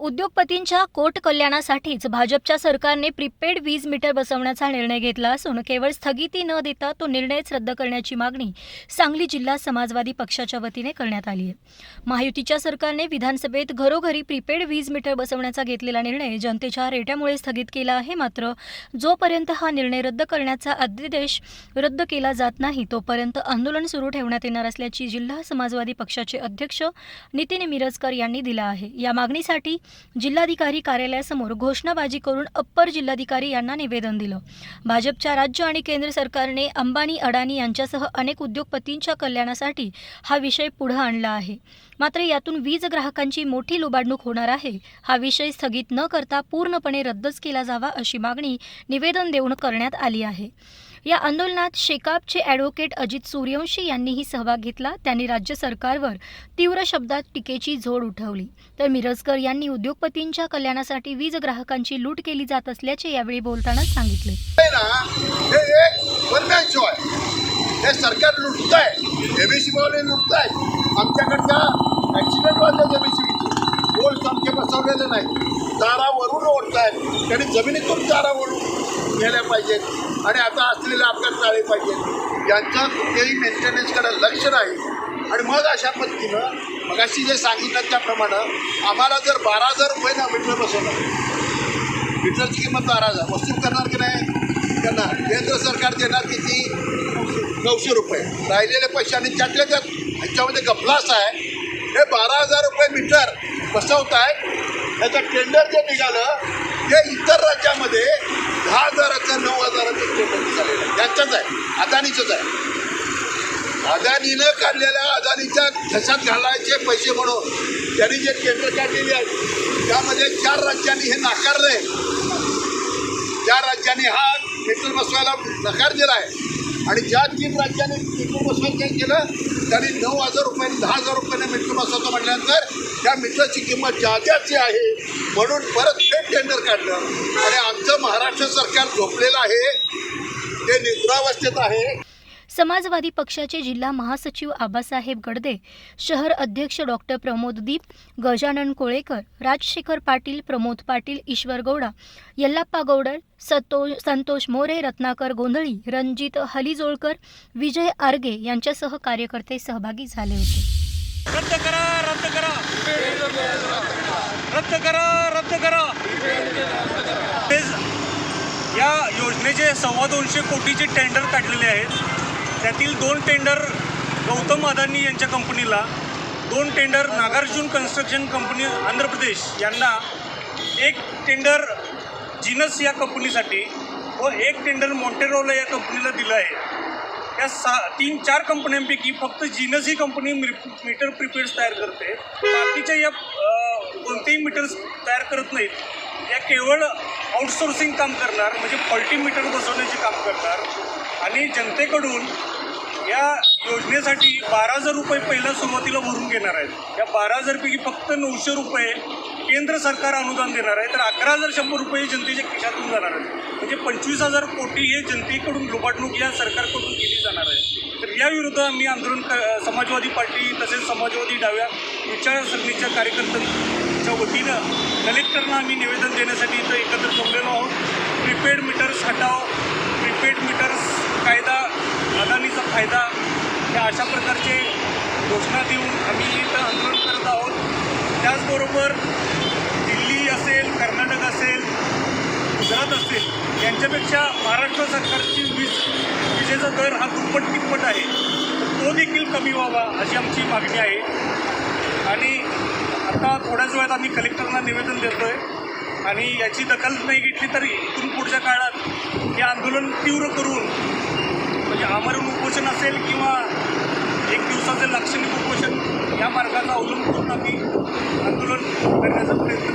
उद्योगपतींच्या coat कल्याणासाठीच भाजपच्या सरकारने prepaid वीज मीटर बसवण्याचा निर्णय घेतला असून केवळ स्थगिती न देता तो निर्णयच रद्द करण्याची मागणी सांगली जिल्हा समाजवादी पक्षाच्या वतीने करण्यात आली आहे. महायुतीच्या सरकारने विधानसभेत घरोघरी प्रीपेड वीज मीटर बसवण्याचा घेतलेला निर्णय जनतेच्या रेट्यामुळे स्थगित केला आहे. मात्र जोपर्यंत हा निर्णय रद्द करण्याचा अध्यादेश रद्द केला जात नाही तोपर्यंत आंदोलन सुरू ठेवण्यात येणार असल्याची जिल्हा समाजवादी पक्षाचे अध्यक्ष नितीन मिरजकर यांनी दिला आहे. या मागणीसाठी जिल्हाधिकारी कार्यालयासमोर घोषणाबाजी करून अप्पर जिल्हाधिकारी यांना निवेदन दिलं. भाजपच्या राज्य आणि केंद्र सरकारने अंबानी अडाणी यांच्यासह अनेक उद्योगपतींच्या कल्याणासाठी हा विषय पुढे आणला आहे. मात्र यातून वीज ग्राहकांची मोठी लुबाडणूक होणार आहे. हा विषय स्थगित न करता पूर्णपणे रद्दच केला जावा अशी मागणी निवेदन देऊन करण्यात आली आहे. या आंदोलनात शेकापचे ॲडव्होकेट अजित सूर्यवंशी यांनीही सहभाग घेतला. त्यांनी राज्य सरकारवर तीव्र शब्दात टीकेची झोड उठवली. तर मिरजकर यांनी उद्योगपतींच्या कल्याणासाठी वीज ग्राहकांची लूट केली जात असल्याचे यावेळी बोलताना सांगितले. हे सरकार लुटत आहे एबीसी वाले लुटत आहे आमच्याकडच्या ॲक्सिडेंट वाजले एबीसीचे गोल्ड आमचे बसवलेले नाही. तारा वरून ओढत आहेत त्यांनी जमिनीतून तारा ओढून घ्यायला पाहिजेत आणि आता असलेले अपघात टाळले पाहिजेत यांचं कुठेही मेंटेनन्सकडे लक्ष राहील आणि मग अशा पद्धतीनं मगाशी जे सांगितलं त्याप्रमाणे आम्हाला जर बारा हजार रुपये ना मीटर बसवलं. मीटरची किंमत बारा हजार. वसूल करणार की नाही? करणार केंद्र सरकार देणार किती? नऊशे रुपये. राहिलेले पैसे आणि त्यातल्या त्यात ह्याच्यामध्ये गफलास आहे. हे बारा हजार रुपये मीटर बसवत आहेत ह्याचं टेंडर जे निघालं ते इतर राज्यामध्ये दहा हजाराचं नऊ हजाराचं टेंडर झालेलं आहे. त्यांचंच आहे. अदानीचंच आहे. अदानीनं काढलेल्या अदानीच्या घशात घालायचे पैसे म्हणून त्यांनी जे टेंडर काढलेले आहेत त्यामध्ये चार राज्यांनी हे नाकारलं आहे ज्या राज्यांनी हा मीटर बसवायला नकार दिला आहे आणि ज्या तीन राज्यांनी मीटर केलं त्यांनी नऊ हजार रुपये दहा हजार रुपयाने मीटर म्हटल्यानंतर त्या मित्राची किंमत जाद्याची आहे. म्हणून परत फेट टेंडर काढलं. आणि आमचं महाराष्ट्र सरकार झोपलेलं आहे. ते निद्रावस्थेत आहे. समाजवादी पक्षाचे जिल्हा महासचिव आबासाहेब गडदे शहर अध्यक्ष डॉक्टर प्रमोददीप गजानन कोळेकर राजशेखर पाटील प्रमोद पाटील ईश्वर गौडा यल्लाप्पा गौडर सतो संतोष मोरे रत्नाकर गोंधळी रणजित हलिजोळकर विजय आर्गे यांच्यासह कार्यकर्ते सहभागी झाले होते. रद्द करा रद्द करा. रद्द करा रद्द करा. या योजनेचे सव्वा दोनशे कोटीचे टेंडर काढलेले आहेत. त्यातील दोन टेंडर गौतम अदानी यांच्या कंपनीला दोन tender Nagarjuna construction company Andhra Pradesh यांना एक टेंडर जिनस या कंपनीसाठी व एक टेंडर मॉन्टेरोला या कंपनीला दिलं आहे. या सा तीन चार कंपन्यांपैकी फक्त जीनस ही कंपनी मीटर प्रिपेड्स तयार करते. बाकीच्या या कोणतेही मीटर्स तयार करत नाहीत. या केवळ आउटसोर्सिंग काम करणार म्हणजे फॉल्टी मीटर बसवण्याचे काम करणार. आणि जनतेकडून या योजनेसाठी बारा हजार रुपये पहिल्या सुरुवातीला भरून घेणार आहेत. या बारा हजारपैकी फक्त नऊशे रुपये केंद्र सरकार अनुदान देणार आहे. तर अकरा हजार शंभर रुपये जनतेच्या खिशातून जाणार आहेत. म्हणजे पंचवीस हजार कोटी हे जनतेकडून लुबाडणूक या सरकारकडून केली जाणार आहे. तर या विरुद्ध आम्ही आंदोलन क समाजवादी पार्टी तसेच समाजवादी डाव्या विचारसरणीच्या कार्यकर्त्यांच्या वतीनं कलेक्टरना आम्ही निवेदन देण्यासाठी इथं एकत्र जमलेलो आहोत. प्रीपेड मीटर्स हटाव प्रीपेड मीटर्स फायदा या अशा प्रकारचे घोषणा देऊन आम्ही इथं आंदोलन करत आहोत. त्याचबरोबर दिल्ली असेल कर्नाटक असेल गुजरात असेल यांच्यापेक्षा महाराष्ट्र सरकारची वीज विजेचा दर हा दुप्पट तिप्पट आहे. तो देखील कमी व्हावा अशी आमची मागणी आहे. आणि आता थोड्याच वेळात आम्ही कलेक्टरना निवेदन देतो आहे आणि याची दखल नाही घेतली तर इथून पुढच्या काळात हे आंदोलन तीव्र करून म्हणजे आमरण उपोषण असेल किंवा एक दिवसाचे लाक्षणिक उपोषण या मार्गाचा अवलंब करून आम्ही आंदोलन करण्याचा प्रयत्न